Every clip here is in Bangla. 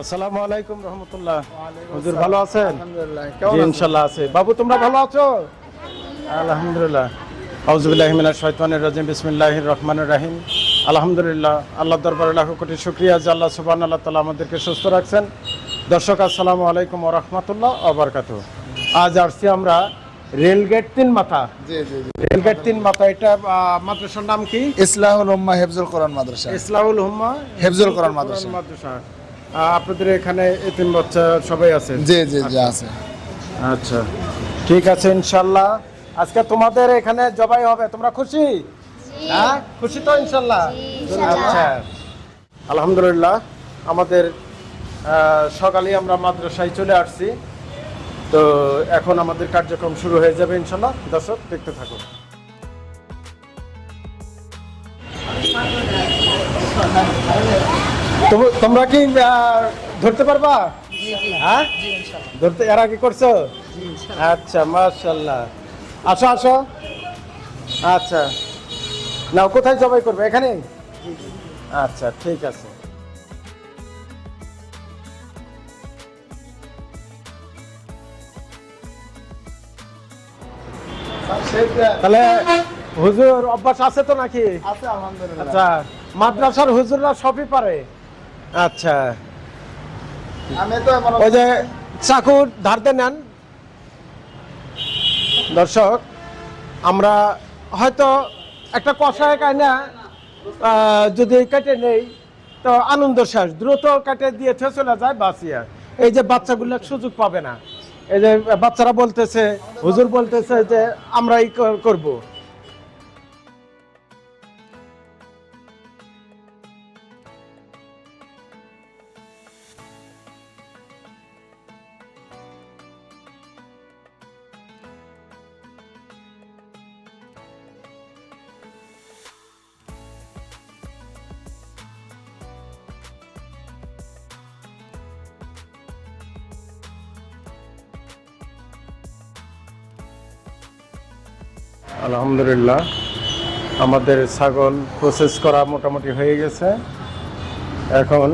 আসসালামু আলাইকুম রহমতুল্লাহ। হুজুর ভালো আছেন? ইনশাল্লাহ আছে। বাবু তোমরা ভালো আছো? আলহামদুলিল্লাহ। আউজুবিল্লাহি মিনাশ শাইতানির রাজিম। বিসমিল্লাহির রহমানির রহিম। আলহামদুলিল্লাহ আল্লাহ দরবারে লাখো কোটি শুকরিয়া যে আল্লাহ সুবহানাহু আল্লাহ তাআলা আমাদেরকে সুস্থ রাখছেন। দর্শক আসসালামু আলাইকুম রাহমাতুল্লাহ ওয়া বারাকাতুহু। আজ আসছি আমরা রেলগেট তিন মাথা। রেলগেট তিন মাথা এটা মাদ্রাসার নাম কি? ইসলাহুল উম্মাহ হেফজুল কোরআন মাদ্রাসা। ইসলাহুল হুম্মা হেফজুল কোরআন মাদ্রাসা। মাদ্রাসা। আপনাদের এখানে এতিম বাচ্চা সবাই আছে? জি জি জি আছে। আচ্ছা। ঠিক আছে ইনশাল্লাহ। আজকে তোমাদের এখানে জবাই হবে। তোমরা খুশি? হ্যাঁ খুশি তো ইনশাল্লাহ? আচ্ছা। আলহামদুলিল্লাহ আমাদের সকালে আমরা মাদ্রাসায় চলে আসছি। তো এখন আমাদের কার্যক্রম শুরু হয়ে যাবে ইনশাল্লাহ। দর্শক দেখতে থাকুন। তো- তোমরা কি ধরতে পারবা? হ্যাঁ? ধরতে এর আগে করছ? আচ্ছা মাশাল্লাহ আসো আসো। আচ্ছা। না কোথায় জবাই করবে? এখানে? আচ্ছা ঠিক আছে। তাহলে হুজুর অভ্যাস আছে তো নাকি? আচ্ছা মাদ্রাসার হুজুররা সবই পারে। আচ্ছা। আমি তো এমন ওই যে চাকুর ধারতে নেন। দর্শক আমরা হয়তো একটা কষায় কায়না যদি কেটে নেই তো আনন্দ শেষ। দ্রুত কেটে দিয়ে চলে যায় বাঁচিয়া। এই যে বাচ্চাগুলো সুযোগ পাবে না। এই যে বাচ্চারা বলতেছে হুজুর বলতেছে যে আমরা এই করব। আলহামদুলিল্লাহ। আমাদের ছাগল প্রসেস করা মোটামুটি হয়ে গেছে। এখন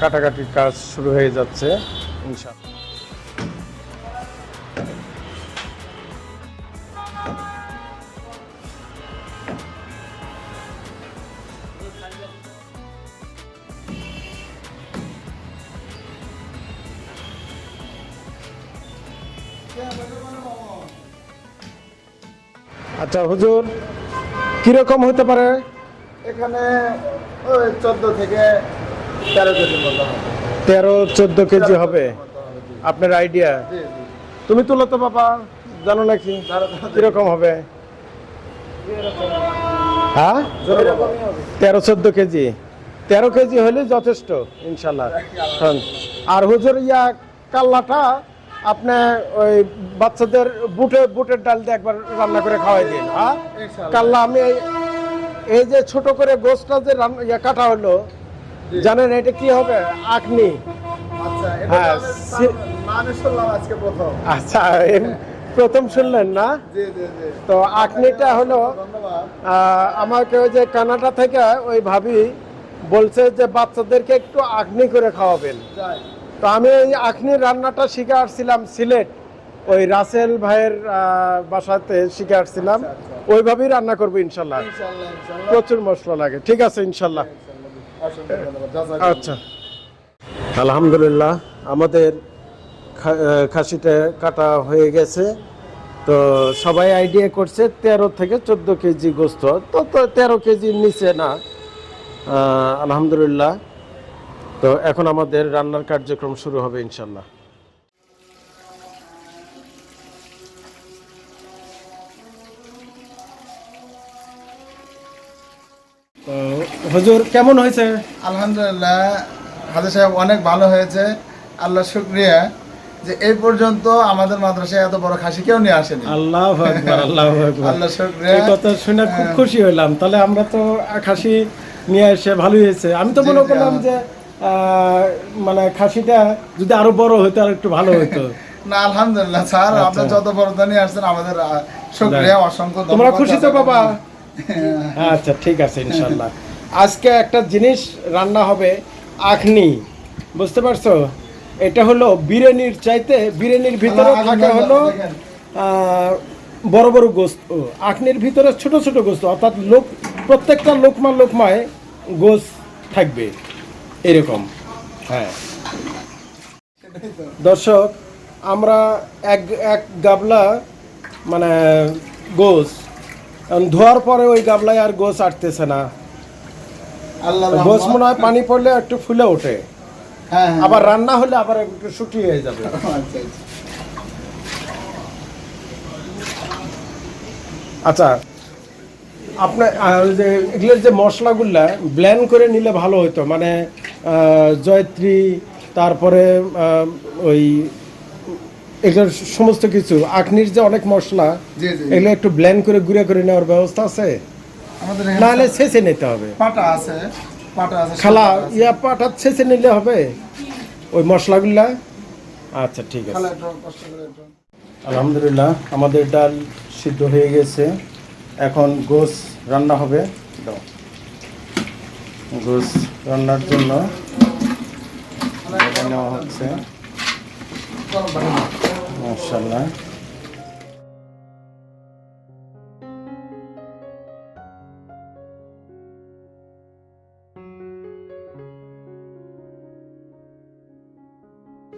কাটাকাটির কাজ শুরু হয়ে যাচ্ছে, ইনশাআল্লাহ। আচ্ছা হুজুর কীরকম হতে পারে? এখানে ওই চোদ্দ থেকে তেরো মতো হবে। তেরো চোদ্দ কেজি হবে? আপনার আইডিয়া জি জি। তুমি তুলো তো বাবা জানো নাকি? কীরকম হবে? হ্যাঁ? তেরো চোদ্দ কেজি। তেরো কেজি হলে যথেষ্ট ইনশাল্লাহ। আর হুজুর ইয়া কাল্লাটা আপনি ওই বাচ্চাদের বুটে বুটের ডাল দিয়ে একবার রান্না করে খাওয়াই দিন হ্যাঁ। কাল্লা আমি এই- যে ছোট করে গোসটা যে রান্না কাটা হলো জানেন এটা কি হবে? আখনি। আচ্ছা হ্যাঁ, প্রথম। আচ্ছা প্রথম শুনলেন না? তো আখনিটা হলো আমাকে ওই যে কানাডা থেকে ওই ভাবি বলছে যে বাচ্চাদেরকে একটু আখনি করে খাওয়াবেন। তো আমি এই আখনির রান্নাটা শিখে আসছিলাম সিলেট। ওই রাসেল ভাইয়ের বাসাতে শিখে আসছিলাম। ওইভাবেই রান্না করব ইনশাল্লাহ। ইনশাআল্লাহ ইনশাআল্লাহ প্রচুর মশলা লাগে। ঠিক আছে ইনশাল্লাহ। আচ্ছা। আলহামদুলিল্লাহ আমাদের খাসিটা কাটা হয়ে গেছে। তো সবাই আইডিয়া করছে তেরো থেকে চোদ্দ কেজি গোস্ত। তো তো তেরো কেজির নিচে না। আলহামদুলিল্লাহ। তো এখন আমাদের রান্নার কার্যক্রম শুরু হবে ইনশাল্লাহ তো হুজুর কেমন হয়েছে? আলহামদুলিল্লাহ হাজির সাহেব অনেক ভালো হয়েছে। আল্লাহ শুক্রিয়া যে এই পর্যন্ত আমাদের মাদ্রাসায় এত বড় খাসি কেউ নিয়ে আসেনি। আল্লাহ আল্লাহ আল্লাহ শুক্রিয়া। এই কথা শুনে খুব খুশি হইলাম। তাহলে আমরা তো খাসি নিয়ে এসে ভালোই হয়েছে। আমি তো মনে করলাম যে মানে খাসিটা যদি আরও বড় হতো আর একটু ভালো হতো না আলহামদুলিল্লাহ স্যার আচ্ছা। আপনি যত বড় নিয়ে আসছেন আমাদের শুক্রিয়া অসংখ্য তোমরা খুশি তো বাবা। আচ্ছা ঠিক আছে ইনশাল্লাহ আজকে একটা জিনিস রান্না হবে আখনি বুঝতে পারছ? এটা হলো বিরিয়ানির চাইতে বিরিয়ানির ভিতরে থাকে হলো। বড় বড় গোস্ত। আখনির ভিতরে ছোট ছোট গোস্ত অর্থাৎ লোক প্রত্যেকটা লোকমা লোকমায় গোস থাকবে। এরকম। হ্যাঁ। দর্শক আমরা এক এক গাবলা মানে গোস। ধোয়ার পরে ওই গাবলায় আর গোস আটতেছে না। গোস মনে হয় পানি পড়লে একটু ফুলে ওঠে। হ্যাঁ হ্যাঁ। আবার রান্না হলে আবার একটু শুকিয়ে হয়ে যাবে। আচ্ছা, আচ্ছা। আচ্ছা আপনার ওই যে এগুলোর যে মশলাগুলা ব্ল্যান্ড করে নিলে ভালো হতো মানে জয়ত্রী তারপরে ওই এগুলোর সমস্ত কিছু। আখনির যে অনেক মশলা জি জি। এগুলো একটু ব্ল্যান্ড করে গুঁড়ো করে নেওয়ার ব্যবস্থা আছে? নাহলে ছেঁচে নিতে হবে। পাটা আছে পাটা আছে খালা ইয়া পাটা ছেঁচে নিলে হবে? ওই মশলাগুলা? আচ্ছা ঠিক আছে। খালা একটু কষ্ট করে একটু। আলহামদুলিল্লাহ আমাদের ডাল সিদ্ধ হয়ে গেছে। এখন গোস রান্না হবে। দাও। গোস রান্নার জন্য নেওয়া হচ্ছে। মার্শাল্লাহ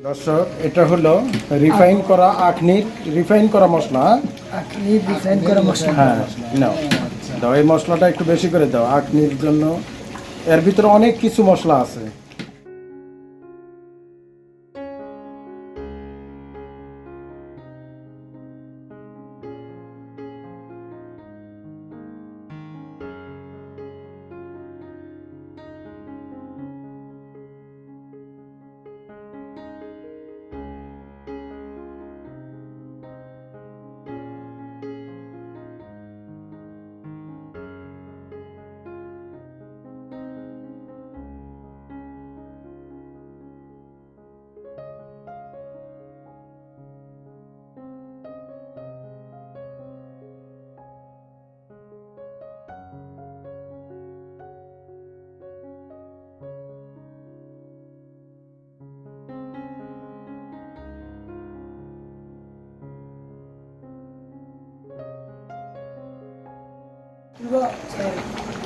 দর্শক এটা হলো রিফাইন করা আখনির রিফাইন করা মশলা? আপনি ডিজাইন করে মশলা। হ্যাঁ নাও। দাও এই মশলাটা একটু বেশি করে দাও। আখনির জন্য এর ভিতরে অনেক কিছু মশলা আছে।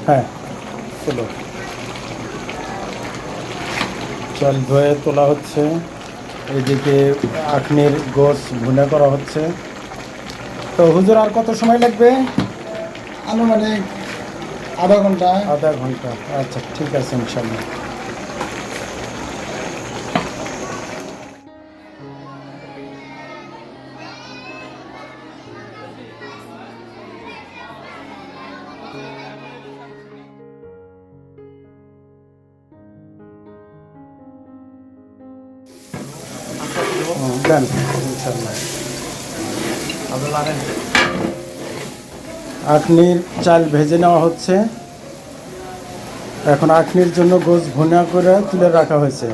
হ্যাঁ। চলো। চাল ধুয়ে তোলা হচ্ছে। এদিকে আখনির গোস ভুনে করা হচ্ছে। তো হুজুর আর কত সময় লাগবে? আনুমানিক আধা ঘণ্টা। আধা ঘণ্টা। আচ্ছা ঠিক আছে ইনশাল্লাহ হুম, আখনির চাল ভেজে নেওয়া হচ্ছে। এখন আখনির জন্য গোস ভুনা করে তুলে রাখা হয়েছে।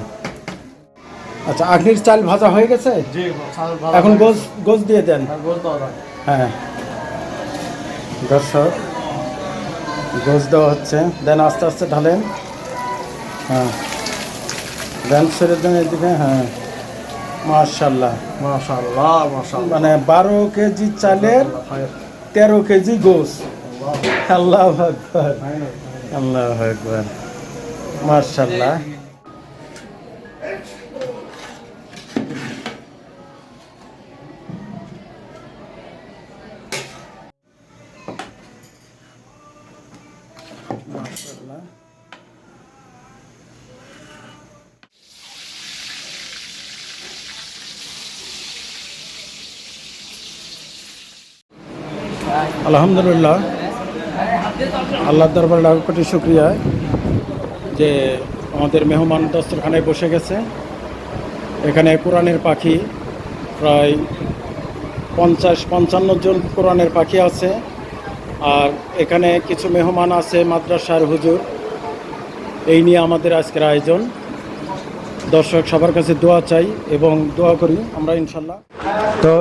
আচ্ছা আখনির চাল ভাজা হয়ে গেছে? এখন গোস গোস দিয়ে দেন। হ্যাঁ। দর্শক গোস দেওয়া হচ্ছে। দেন আস্তে আস্তে ঢালেন। হ্যাঁ। দেন ছেড়ে দেন এদিকে হ্যাঁ। মাশাআল্লাহ। মানে বারো কেজি চালের তেরো কেজি গোস। আল্লাহ আকবর। আল্লাহ আকবর। মার্শাল্লাহ আলহামদুলিল্লাহ। আল্লাহ দরবার লাখ কোটি শুক্রিয়া যে আমাদের মেহমান দস্তরখানায় বসে গেছে। এখানে কোরআনের পাখি প্রায় পঞ্চাশ, পঞ্চান্ন জন কোরআনের পাখি আছে। আর এখানে কিছু মেহমান আছে, মাদ্রাসার হুজুর। এই নিয়ে আমাদের আজকের আয়োজন। দর্শক সবার কাছে দোয়া চাই এবং দোয়া করি আমরা ইনশাল্লাহ। তো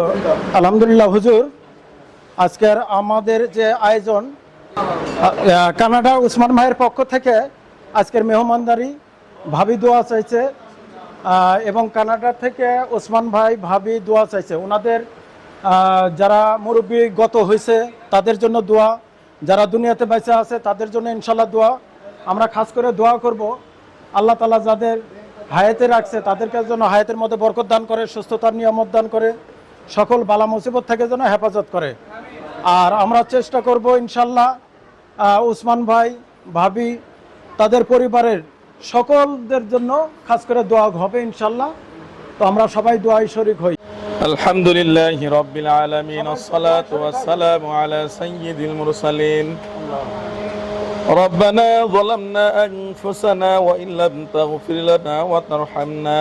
আলহামদুলিল্লাহ হুজুর আজকের আমাদের যে আয়োজন কানাডা উসমান ভাইয়ের পক্ষ থেকে আজকের মেহমানদারি, ভাবি দোয়া চাইছে এবং কানাডা থেকে ওসমান ভাই, ভাবি দোয়া চাইছে। ওনাদের যারা মুরব্বী গত হয়েছে, তাদের জন্য দোয়া। যারা দুনিয়াতে বেঁচে আছে, তাদের জন্য ইনশাল্লাহ দোয়া। আমরা খাস করে দোয়া করব। আল্লাহ তালা যাদের হায়াতে রাখছে, তাদেরকে যেন হায়াতের মধ্যে বরকত দান করে, সুস্থতার নিয়ামত দান করে, সকল বালা মুসিবত থেকে যেন হেফাজত করে। আর আমরা চেষ্টা করব ইনশাল্লাহ আহ, উসমান ভাই ভাবি তাদের পরিবারের সকলদের জন্য খাস করে দোয়া হবে ইনশাল্লাহ তো আমরা সবাই দোয়াই শরিক হই الحمد لله رب العالمين الصلاة والسلام على سيد المرسلين ربنا ظلمنا أنفسنا وإن لم تغفر لنا وترحمنا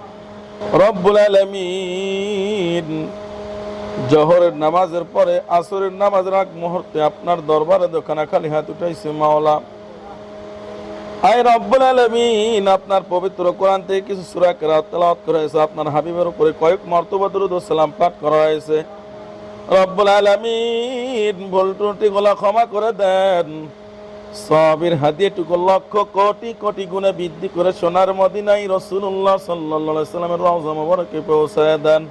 রব্বুল আলমিন। জহরের নামাজের পরে আসরের নামাজের আগ মুহূর্তে আপনার দরবারে দোকানা খালি হাত উঠাইছে মাওলা। আয় রব্বুল আলমিন, আপনার পবিত্র কোরআন থেকে কিছু সুরা কেরাত তেলাওয়াত করা আপনার হাবিবের উপরে কয়েক মর্তবা দরুদ সালাম পাঠ করা হয়েছে। রব্বুল আলমিন, ভুল ত্রুটিগুলো ক্ষমা করে দেন। সবের লক্ষ কোটি কোটি গুণে বৃদ্ধি করে সোনার সাল্লাল্লাহু সাল্লামের পৌঁছায় দেন।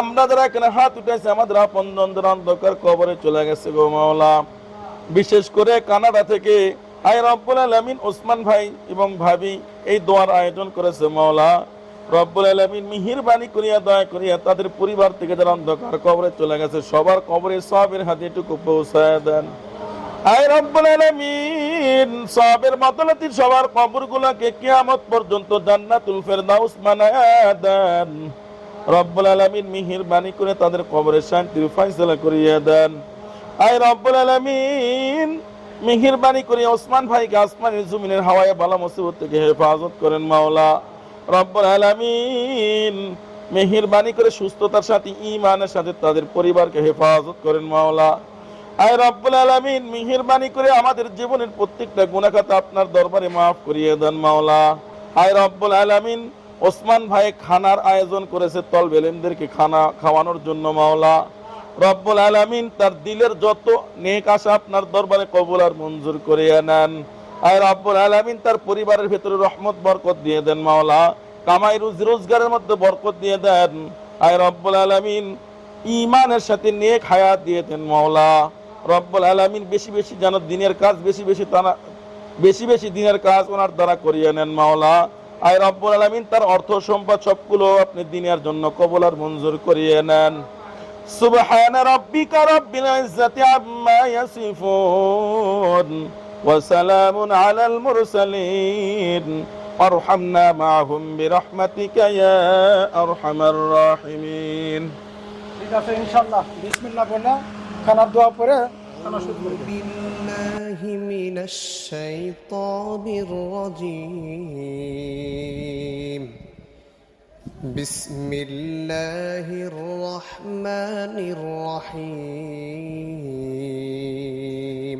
আমরা যারা এখানে হাত উঠেছে আমাদের আপনজনদের অন্ধকার কবরে চলে গেছে গো মাওলা। বিশেষ করে কানাডা থেকে। আয় রব্বুল আলামিন, ওসমান ভাই এবং ভাবি এই দোয়ার আয়োজন করেছে মাওলা। রব্বুল আলামিন মিহিরবানি করিয়া দয়া করিয়া তাদের পরিবার থেকে যারা অন্ধকার কবরে চলে গেছে, সবার কবরে সবের হাতে এটুকু পৌঁছায় দেন। আয় রব্বুল আলামিন, সবের বদলতি সবার কবরগুলোকে কিয়ামত পর্যন্ত জান্নাতুল ফেরদাউস বানায়া দেন। রব্বুল আলামিন মিহিরবানি করে তাদের কবরে শান্তির ফয়সালা করিয়া দেন। আয় রব্বুল আলামিন মেহেরবানি করে ওসমান ভাইকে আসমানের জমিনের হাওয়ায় বালা মুসিবত থেকে হেফাজত করেন মাওলা। রব্বুল আলামিন মেহেরবানি করে সুস্থতার সাথে, ঈমানের সাথে তাদের পরিবারকে হেফাজত করেন মাওলা। আয় রব্বুল আলামিন, মেহেরবানি করে আমাদের জীবনের প্রত্যেকটা গুনাহখাতা আপনার দরবারে মাফ করিয়ে দেন মাওলা। আয় রব্বুল আলামিন, ওসমান ভাই খানার আয়োজন করেছে তলবে এলেমদেরকে খানা খাওয়ানোর জন্য মাওলা। রব্বুল আলামিন তার দিলের যত নেক আশা আপনার দরবারে কবুল আর মঞ্জুর করিয়ে নেন। আয় রব্বুল তার পরিবারের ভেতরে রহমত, বরকত দিয়ে দেন মাওলা। কামাই রুজ, রোজগারের মধ্যে বরকত দিয়ে দেন। আয় রব্বুল আলমিন ইমানের সাথে নেক হায়াত দিয়ে দেন মাওলা। রব্বুল আলমিন বেশি বেশি যেন দিনের কাজ, বেশি বেশি তারা, বেশি বেশি দিনের কাজ ওনার দ্বারা করিয়ে নেন মাওলা। আয় রব্বুল আলমিন, তার অর্থ সম্পদ সবগুলো আপনি দিনের জন্য কবল আর মঞ্জুর করিয়ে নেন। সুবহান রব্বিকা রব্বিল ইজ্জাতি আম্মা ইয়াসিফুন। وسلام على المرسلين وارحمنا معهم برحمتك يا أرحم الراحمين ঠিক আছে ইনশাল্লাহ বিসমিল্লাহ বলে খানার দোয়া পরে খানা শুরু করব بالله من الشيطان الرجيم بسم الله الرحمن الرحيم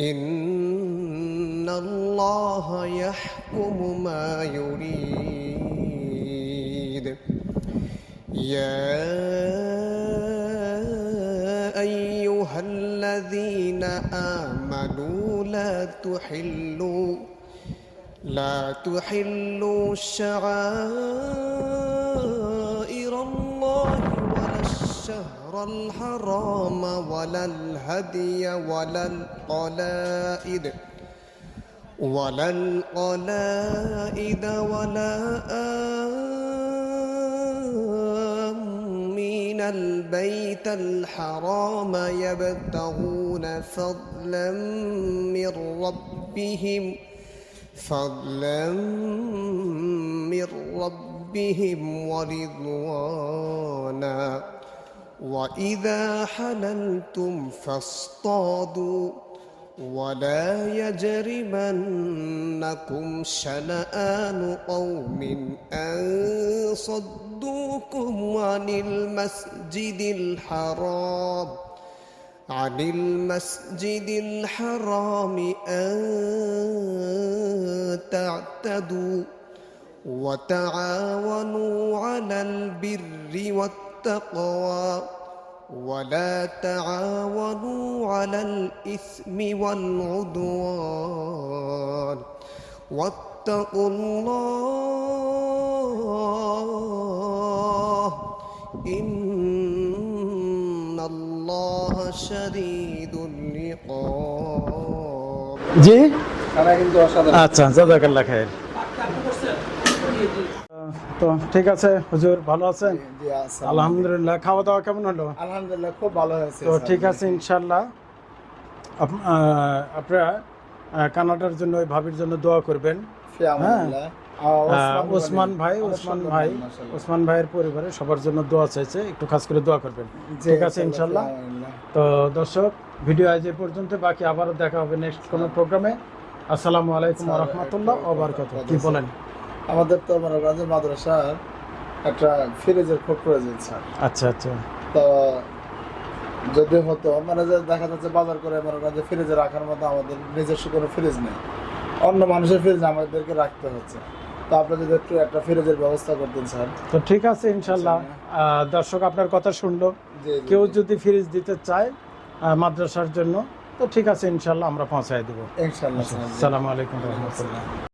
إن الله يحكم ما يريد. يا أيها الذين آمنوا لا تحلوا لا تحلوا شعائر الله ولا الشهر الحرام ولا الهدي ولا القلائد ولا القلائد ولا آمين. البيت الحرام يبتغون فضلا من ربهم فضلا من ربهم ورضوانا. وإذا حللتم فاصطادوا ولا يجرمنكم شنآن قوم أن صدوكم عن المسجد الحرام عن المسجد الحرام أن تعتدوا وتعاونوا على البر والتقوى ولا تعاونوا على الإثم والعدوان واتقوا الله إن الله شديد العقاب জি তারা কিন্তু অসাধারণ আচ্ছা জাজাকাল্লাহ খায়ের তো ঠিক আছে হুজুর ভালো আছেন? আলহামদুলিল্লাহ। খাওয়া দাওয়া কেমন হলো? আলহামদুলিল্লাহ খুব ভালো হয়েছে তো ঠিক আছে ইনশাল্লাহ আপ- আপনারা কানাডার জন্য ওই ভাবির জন্য দোয়া করবেন। আহ, ওসমান ভাই ওসমান ভাই। ওসমান ভাইয়ের পরিবারে সবার জন্য দোয়া চাইছে একটু খাস করে দোয়া করবেন। ঠিক আছে ইনশাল্লাহ তো দর্শক ভিডিও আজ এ পর্যন্ত বাকি আবারও দেখা হবে নেক্সট কোনো প্রোগ্রামে আসসালামু আলাইকুম আচ্ছা, রহমতুল্লাহ ওবরকাত একটু কি বলেন? আমাদের তো মনে করেন যে মাদ্রাসার একটা ফ্রিজের খুব প্রয়োজন স্যার। আচ্ছা আচ্ছা। তো যদি হতো মানে যে দেখা যাচ্ছে বাজার করে মনে যে ফ্রিজে রাখার মতো আমাদের নিজস্ব কোনো ফ্রিজ নেই। অন্য মানুষের ফ্রিজ আমাদেরকে রাখতে হচ্ছে। তো আপনি যদি একটু একটা ফ্রিজের ব্যবস্থা করতেন স্যার। তো ঠিক আছে ইনশাল্লাহ। দর্শক আপনার কথা শুনলো। কেউ যদি ফ্রিজ দিতে চায় মাদ্রাসার জন্য তো ঠিক আছে ইনশাল্লাহ আমরা পৌঁছায় দেবো। ইনশাল্লাহ জি। আসসালামু আলাইকুম রহমতুল্লাহ।